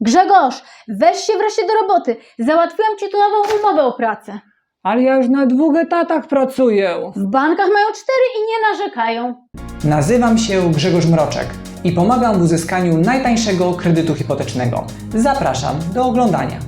Grzegorz, weź się wreszcie do roboty. Załatwiłam ci tu nową umowę o pracę. Ale ja już na dwóch etatach pracuję. W bankach mają cztery i nie narzekają. Nazywam się Grzegorz Mroczek i pomagam w uzyskaniu najtańszego kredytu hipotecznego. Zapraszam do oglądania.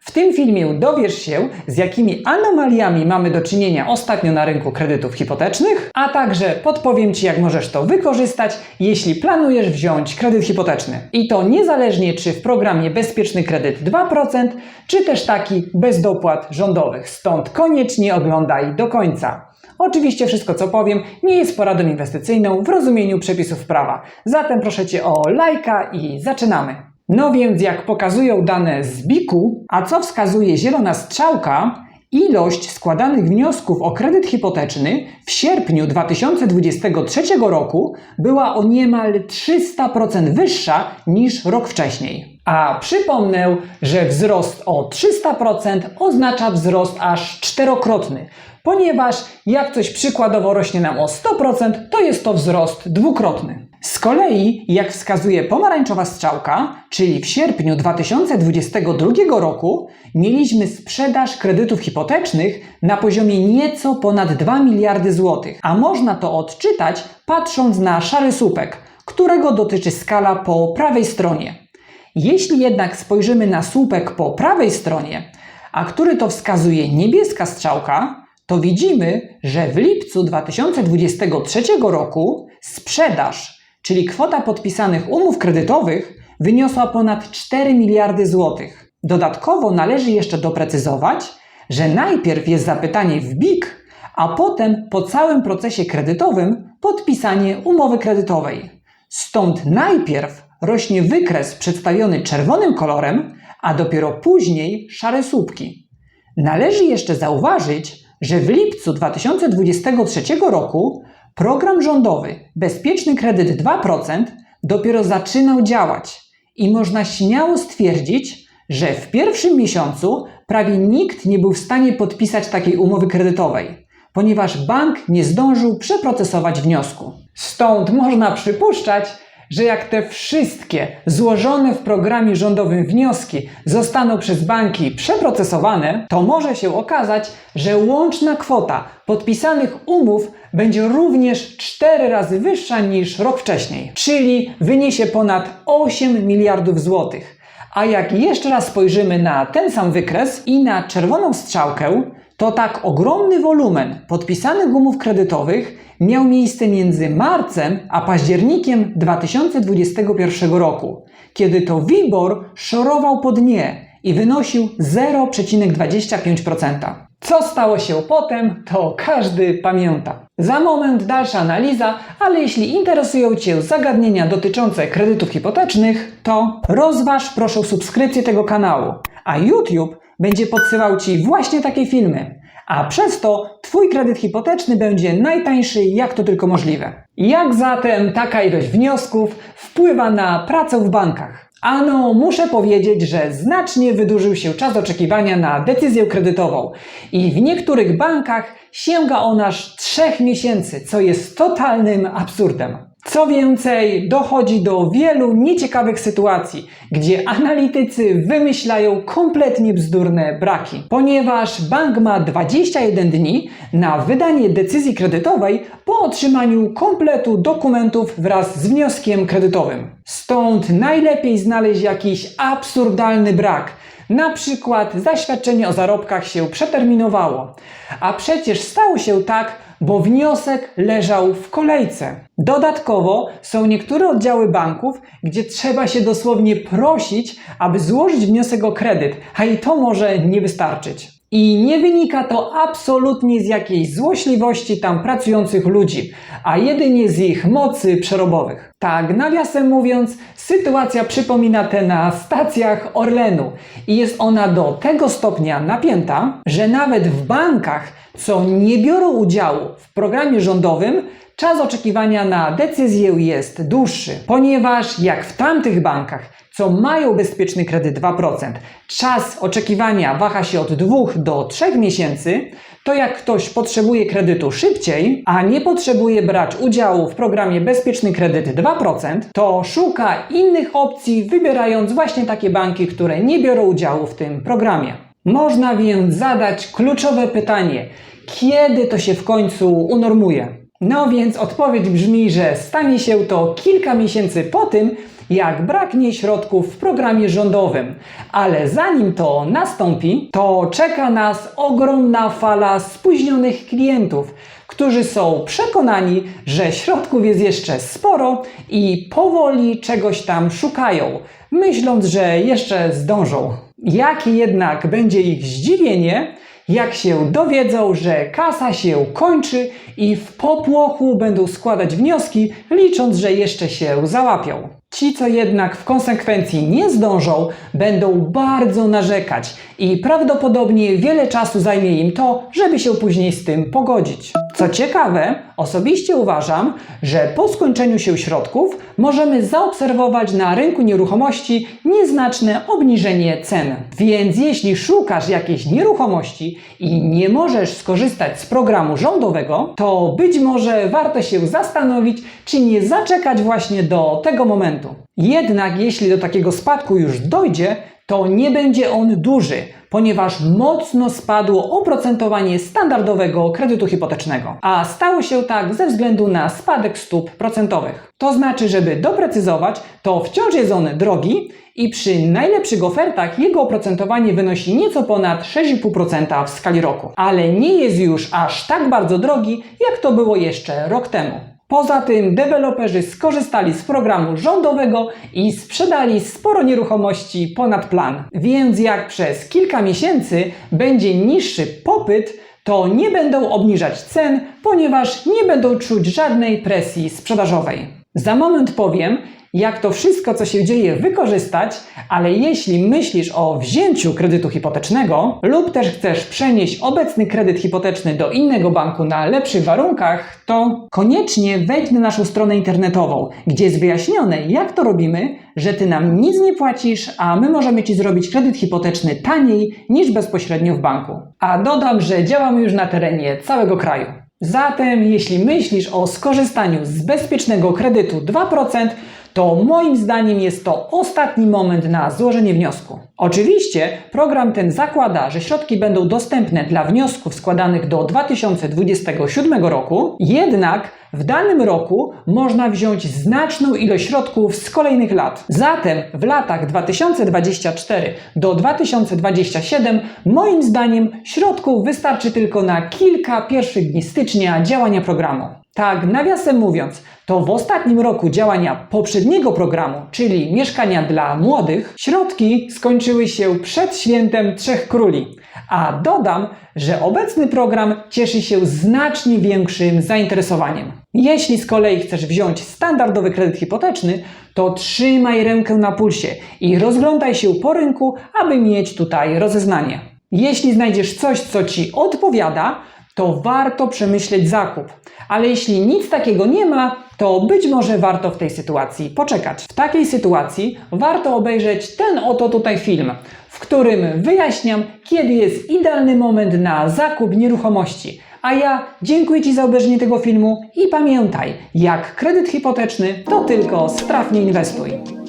W tym filmie dowiesz się, z jakimi anomaliami mamy do czynienia ostatnio na rynku kredytów hipotecznych, a także podpowiem Ci, jak możesz to wykorzystać, jeśli planujesz wziąć kredyt hipoteczny. I to niezależnie, czy w programie Bezpieczny Kredyt 2%, czy też taki bez dopłat rządowych. Stąd koniecznie oglądaj do końca. Oczywiście wszystko, co powiem, nie jest poradą inwestycyjną w rozumieniu przepisów prawa. Zatem proszę Cię o lajka i zaczynamy. No więc jak pokazują dane z BIK-u, a co wskazuje zielona strzałka, ilość składanych wniosków o kredyt hipoteczny w sierpniu 2023 roku była o niemal 300% wyższa niż rok wcześniej. A przypomnę, że wzrost o 300% oznacza wzrost aż czterokrotny, ponieważ jak coś przykładowo rośnie nam o 100%, to jest to wzrost dwukrotny. Z kolei, jak wskazuje pomarańczowa strzałka, czyli w sierpniu 2022 roku, mieliśmy sprzedaż kredytów hipotecznych na poziomie nieco ponad 2 miliardy złotych, a można to odczytać patrząc na szary słupek, którego dotyczy skala po prawej stronie. Jeśli jednak spojrzymy na słupek po prawej stronie, a który to wskazuje niebieska strzałka, to widzimy, że w lipcu 2023 roku sprzedaż, czyli kwota podpisanych umów kredytowych, wyniosła ponad 4 miliardy złotych. Dodatkowo należy jeszcze doprecyzować, że najpierw jest zapytanie w BIK, a potem po całym procesie kredytowym podpisanie umowy kredytowej. Stąd najpierw rośnie wykres przedstawiony czerwonym kolorem, a dopiero później szare słupki. Należy jeszcze zauważyć, że w lipcu 2023 roku program rządowy Bezpieczny Kredyt 2% dopiero zaczynał działać i można śmiało stwierdzić, że w pierwszym miesiącu prawie nikt nie był w stanie podpisać takiej umowy kredytowej, ponieważ bank nie zdążył przeprocesować wniosku. Stąd można przypuszczać, że jak te wszystkie złożone w programie rządowym wnioski zostaną przez banki przeprocesowane, to może się okazać, że łączna kwota podpisanych umów będzie również 4 razy wyższa niż rok wcześniej, czyli wyniesie ponad 8 miliardów złotych. A jak jeszcze raz spojrzymy na ten sam wykres i na czerwoną strzałkę, to tak ogromny wolumen podpisanych umów kredytowych miał miejsce między marcem a październikiem 2021 roku, kiedy to WIBOR szorował po dnie i wynosił 0,25%. Co stało się potem, to każdy pamięta. Za moment dalsza analiza, ale jeśli interesują Cię zagadnienia dotyczące kredytów hipotecznych, to rozważ proszę subskrypcję tego kanału, a YouTube będzie podsyłał Ci właśnie takie filmy, a przez to Twój kredyt hipoteczny będzie najtańszy jak to tylko możliwe. Jak zatem taka ilość wniosków wpływa na pracę w bankach? Ano, muszę powiedzieć, że znacznie wydłużył się czas oczekiwania na decyzję kredytową i w niektórych bankach sięga on aż 3 miesięcy, co jest totalnym absurdem. Co więcej, dochodzi do wielu nieciekawych sytuacji, gdzie analitycy wymyślają kompletnie bzdurne braki, ponieważ bank ma 21 dni na wydanie decyzji kredytowej po otrzymaniu kompletu dokumentów wraz z wnioskiem kredytowym. Stąd najlepiej znaleźć jakiś absurdalny brak. Na przykład zaświadczenie o zarobkach się przeterminowało, a przecież stało się tak, bo wniosek leżał w kolejce. Dodatkowo są niektóre oddziały banków, gdzie trzeba się dosłownie prosić, aby złożyć wniosek o kredyt, a i to może nie wystarczyć. I nie wynika to absolutnie z jakiejś złośliwości tam pracujących ludzi, a jedynie z ich mocy przerobowych. Tak, nawiasem mówiąc, sytuacja przypomina tę na stacjach Orlenu i jest ona do tego stopnia napięta, że nawet w bankach, co nie biorą udziału w programie rządowym, czas oczekiwania na decyzję jest dłuższy, ponieważ jak w tamtych bankach, co mają bezpieczny kredyt 2%, czas oczekiwania waha się od 2 do 3 miesięcy, to jak ktoś potrzebuje kredytu szybciej, a nie potrzebuje brać udziału w programie Bezpieczny Kredyt 2%, to szuka innych opcji, wybierając właśnie takie banki, które nie biorą udziału w tym programie. Można więc zadać kluczowe pytanie: kiedy to się w końcu unormuje? No więc odpowiedź brzmi, że stanie się to kilka miesięcy po tym, jak braknie środków w programie rządowym. Ale zanim to nastąpi, to czeka nas ogromna fala spóźnionych klientów, którzy są przekonani, że środków jest jeszcze sporo i powoli czegoś tam szukają, myśląc, że jeszcze zdążą. Jakie jednak będzie ich zdziwienie, jak się dowiedzą, że kasa się kończy i w popłochu będą składać wnioski, licząc, że jeszcze się załapią. Ci, co jednak w konsekwencji nie zdążą, będą bardzo narzekać i prawdopodobnie wiele czasu zajmie im to, żeby się później z tym pogodzić. Co ciekawe, osobiście uważam, że po skończeniu się środków możemy zaobserwować na rynku nieruchomości nieznaczne obniżenie cen. Więc jeśli szukasz jakiejś nieruchomości i nie możesz skorzystać z programu rządowego, to być może warto się zastanowić, czy nie zaczekać właśnie do tego momentu. Jednak jeśli do takiego spadku już dojdzie, to nie będzie on duży, ponieważ mocno spadło oprocentowanie standardowego kredytu hipotecznego, a stało się tak ze względu na spadek stóp procentowych. To znaczy, żeby doprecyzować, to wciąż jest on drogi i przy najlepszych ofertach jego oprocentowanie wynosi nieco ponad 6,5% w skali roku, ale nie jest już aż tak bardzo drogi, jak to było jeszcze rok temu. Poza tym deweloperzy skorzystali z programu rządowego i sprzedali sporo nieruchomości ponad plan. Więc jak przez kilka miesięcy będzie niższy popyt, to nie będą obniżać cen, ponieważ nie będą czuć żadnej presji sprzedażowej. Za moment powiem, jak to wszystko, co się dzieje, wykorzystać, ale jeśli myślisz o wzięciu kredytu hipotecznego lub też chcesz przenieść obecny kredyt hipoteczny do innego banku na lepszych warunkach, to koniecznie wejdź na naszą stronę internetową, gdzie jest wyjaśnione, jak to robimy, że ty nam nic nie płacisz, a my możemy ci zrobić kredyt hipoteczny taniej niż bezpośrednio w banku. A dodam, że działamy już na terenie całego kraju. Zatem, jeśli myślisz o skorzystaniu z bezpiecznego kredytu 2%, to moim zdaniem jest to ostatni moment na złożenie wniosku. Oczywiście program ten zakłada, że środki będą dostępne dla wniosków składanych do 2027 roku, jednak w danym roku można wziąć znaczną ilość środków z kolejnych lat. Zatem w latach 2024 do 2027 moim zdaniem środków wystarczy tylko na kilka pierwszych dni stycznia działania programu. Tak, nawiasem mówiąc, to w ostatnim roku działania poprzedniego programu, czyli mieszkania dla młodych, środki skończyły się przed świętem Trzech Króli. A dodam, że obecny program cieszy się znacznie większym zainteresowaniem. Jeśli z kolei chcesz wziąć standardowy kredyt hipoteczny, to trzymaj rękę na pulsie i rozglądaj się po rynku, aby mieć tutaj rozeznanie. Jeśli znajdziesz coś, co Ci odpowiada, to warto przemyśleć zakup. Ale jeśli nic takiego nie ma, to być może warto w tej sytuacji poczekać. W takiej sytuacji warto obejrzeć ten oto tutaj film, w którym wyjaśniam, kiedy jest idealny moment na zakup nieruchomości. A ja dziękuję Ci za obejrzenie tego filmu i pamiętaj, jak kredyt hipoteczny to tylko strafnie inwestuj.